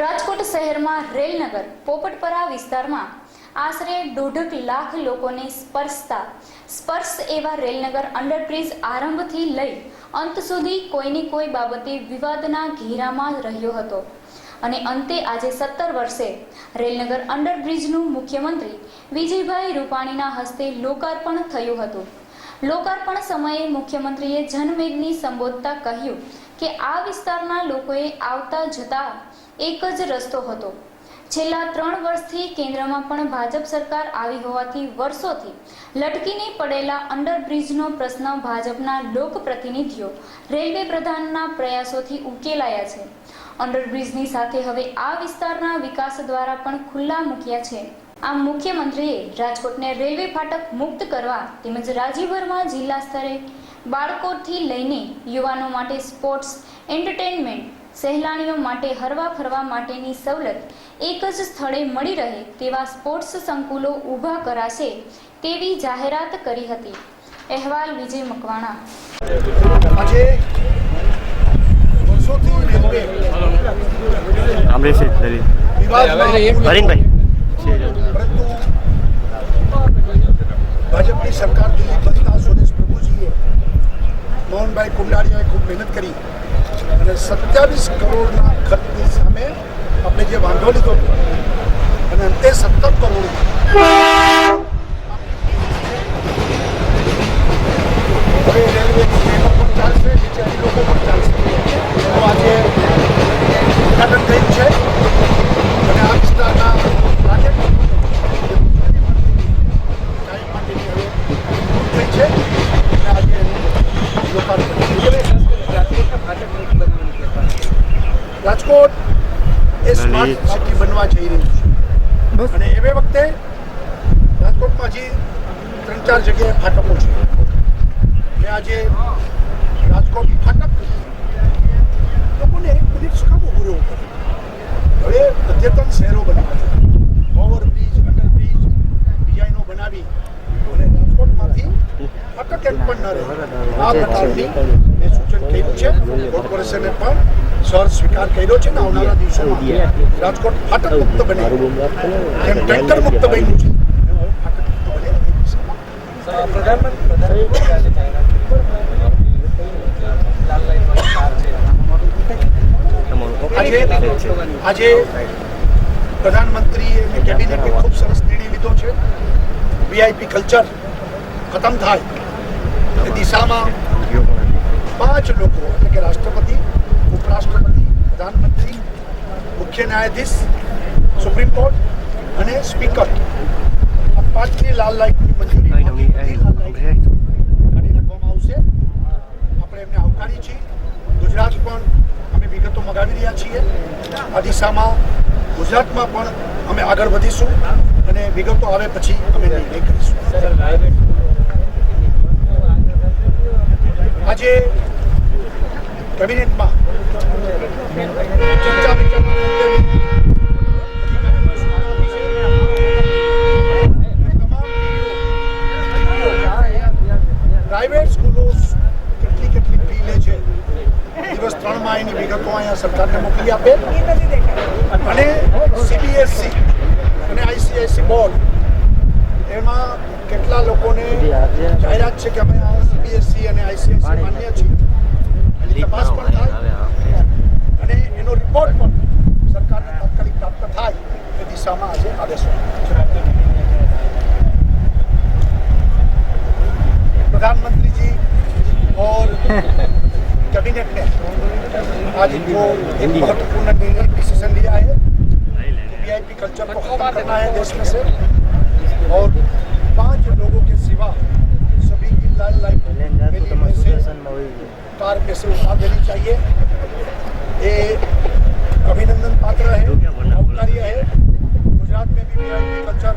રાજકોટ શહેરમાં રેલનગર પોપટપરા વિસ્તારમાં આશરે દોઢક લાખ લોકોને સ્પર્શતા, સ્પર્શ એવા રેલનગર અંડરબ્રિજ આરંભથી લઈ અંત સુધી કોઈની કોઈ બાબતે વિવાદના ઘેરામાં રહ્યો હતો. અને અંતે આજે સત્તર વર્ષે રેલનગર અંડરબ્રિજનું મુખ્યમંત્રી વિજયભાઈ રૂપાણીના હસ્તે લોકાર્પણ થયું હતું. લોકાર્પણ સમયે મુખ્યમંત્રીએ જનમેદની સંબોધતા કહ્યું કે આ વિસ્તારના લોકોએ આવતા જતા એક જ રસ્તો હતો. છેલ્લા ત્રણ વર્ષથી કેન્દ્રમાં પણ ભાજપ સરકાર આવી હોવાથી વર્ષોથી લટકીને પડેલા અંડરબ્રિજનો પ્રશ્ન ભાજપના લોકપ્રતિનિધિઓ, રેલવે પ્રધાનના પ્રયાસોથી ઉકેલાયા છે. અંડરબ્રિજની સાથે હવે આ વિસ્તારના વિકાસ દ્વારા પણ ખુલ્લા મૂક્યા છે. આમ મુખ્યમંત્રીએ રાજકોટને રેલવે ફાટક મુક્ત કરવા તેમજ રાજ્યભરમાં જિલ્લા સ્તરે બાળકોથી લઈને યુવાનો માટે સ્પોર્ટ્સ એન્ટરટેનમેન્ટ સહેલાણીઓ માટે હરવા ફરવા માટેની સવલત એક જ સ્થળે મળી રહે તેવા સ્પોર્ટ્સ સંકુલો ઊભા કરાશે તેવી જાહેરાત કરી હતી. અહેવાલ વિજય મકવાણા. આજે વર્ષોથી રેલવે પરંતુ ભાજપની સરકાર દિલ્હી મોહનભાઈ કુંડારીયાએ ખૂબ મહેનત કરી. અને સત્યાવીસ કરોડના ખર્ચની સામે આપણે જે વાંધો લીધો અને અંતે સત્તર કરોડ હવે રેલવેની ટ્રેનો પણ ચાલશે નીચેની લોકો પણ ચાલશે તો આજે ઉદ્ઘાટન થયું છે અને આ વિસ્તારના રાજ્ય કાયમ માટેની હવે થઈ છે અને આજે એનું લોકાર્પણ રાજકોટ એ સ્માર્ટ સિટી બનવા જઈ રહ્યું છે. અને એવે વખતે રાજકોટમાં હજી ત્રણ ચાર જગ્યાએ ફાટકો છે. એટલે આજે રાજકોટ ફાટક લોકોને એક મિનિટ શું કામ ઊભું રહેવું પડે હવે અદ્યતન શહેરો બનાવ્યા છે. ઓવરબ્રિજ અંડરબ્રિજ ડિઝાઇનો બનાવી અને રાજકોટમાંથી ફાટક એક પણ ન રહે. આ પ્રકારની મેં સૂચન કર્યું છે. કોર્પોરેશને પણ સર સ્વીકાર કર્યો છે ને આવનારા દિવસોમાં? રાજકોટ ફાટક મુક્ત બને જેમ ટેન્કર મુક્ત બન્યું છે. આજે આજે પ્રધાનમંત્રીએ અને કેબિનેટે ખૂબ સરસ નિર્ણય લીધો છે. વીઆઈપી કલ્ચર ખતમ થાય. દિશામાં પાંચ લોકો એટલે કે રાષ્ટ્રપતિ ઉપરાષ્ટ્રપતિ પ્રધાનમંત્રી મુખ્ય ન્યાયાધીશ સુપ્રીમ કોર્ટ અને સ્પીકર. આ પાંચની લાલ લાઇટની મંજૂરી કાઢી નાખવામાં આવશે. આપણે એમને આવકારી છીએ. ગુજરાત પણ અમે વિગતો મગાવી રહ્યા છીએ. આ દિશામાં ગુજરાતમાં પણ અમે આગળ વધીશું અને વિગતો આવે પછી અમે નિર્ણય કરીશું. આજે કેબિનેટમાં પ્રાઇવેટ સ્કૂલો કેટલી કેટલી ફી લે છે? દિવસ ત્રણમાં એની વિગતો અહીંયા સરકારને મોકલી આપે. અને સીબીએસસી અને આઈસીઆઈસી બોર્ડ, એમાં કેટલા લોકોને જાહેરાત છે કે અમે આ સીબીએસસી અને આઈસીઆઈસી માન્ય છીએ? प्रधानमंत्री जी और कैबिनेट ने आज इनको एक महत्वपूर्ण निर्णय डिसीज़न लिया है। वीआईपी कल्चर को खत्म करना है देश में से। और पाँच लोगों के सिवा सभी की लाल लाइट गली से कार में से उतार देनी चाहिए। চল।